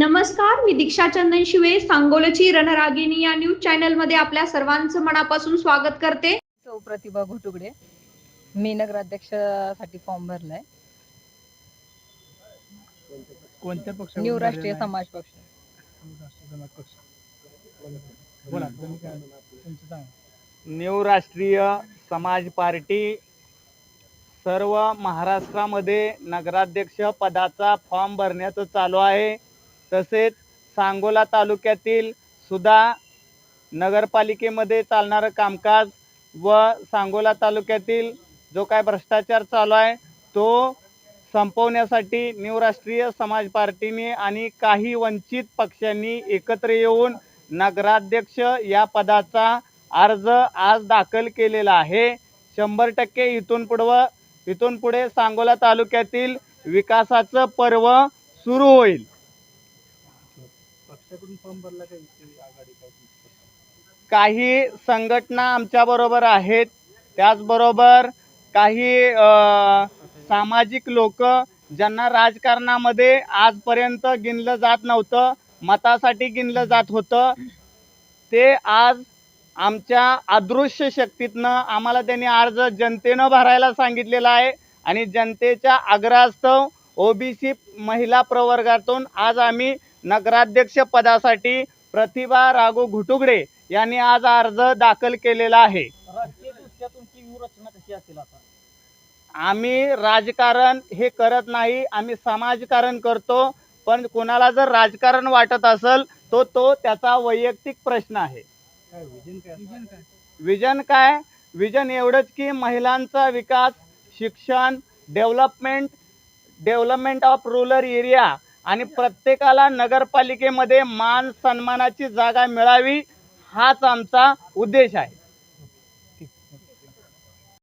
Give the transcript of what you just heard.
नमस्कार मी दीक्षा चंदन शिवे सांगोलची रणरागिणी या न्यूज चॅनलमध्ये आपल्या सर्वांचं मनापासून स्वागत करते. सौ प्रतिभा घोटुगडे मी नगराध्यक्षासाठी फॉर्म भरलाय. कोणत्या पक्ष. न्यू राष्ट्रीय समाज पक्ष. न्यू राष्ट्रीय समाज पार्टी सर्व महाराष्ट्रामध्ये नगराध्यक्ष पदाचा फॉर्म भरण्याचं चालू आहे. तसेच सांगोला तालुक्यातील सुद्धा नगरपालिकेमध्ये चालणारं कामकाज व सांगोला तालुक्यातील जो काय भ्रष्टाचार चालू आहे तो संपवण्यासाठी न्यू राष्ट्रीय समाज पार्टीने आणि काही वंचित पक्षांनी एकत्र येऊन नगराध्यक्ष या पदाचा अर्ज आज दाखल केलेला आहे. शंभर टक्के इथून पुढवं इथून पुढे सांगोला तालुक्यातील विकासाचं पर्व सुरू होईल. पक्षाकडून फॉर्म भरला काही आघाडी काय काही संघटना आमच्याबरोबर आहेत. त्याचबरोबर काही अ, सामाजिक लोक ज्यांना राजकारणामध्ये आजपर्यंत गिनलं जात नव्हतं मतासाठी गिनलं जात होतं ते आज आमच्या अदृश्य शक्तीतनं आम्हाला त्यांनी अर्ज जनतेनं भरायला सांगितलेला आहे. आणि जनतेच्या आग्रहास्तव ओबीसी महिला प्रवर्गातून आज आम्ही नगराध्यक्ष पदासाठी प्रतिभा राघू घुटुगडे यांनी आज अर्ज दाखल केलेला आहे. राजकीयदृष्ट्या तुमची व्यूहरचना कशी असेल आता? आम्ही राजकारण हे करत नाही आम्ही समाजकारण करतो पण कोणाला जर राजकारण वाटत असेल तो तो त्याचा वैयक्तिक प्रश्न आहे. काय विजन काय? विजन काय? विजन काय? विजन एवढंच की महिलांचा विकास शिक्षण development development of rural area आणि प्रत्येकाला नगरपालिकेमध्ये मान सन्मानाची जागा मिळावी हाच आमचा उद्देश आहे.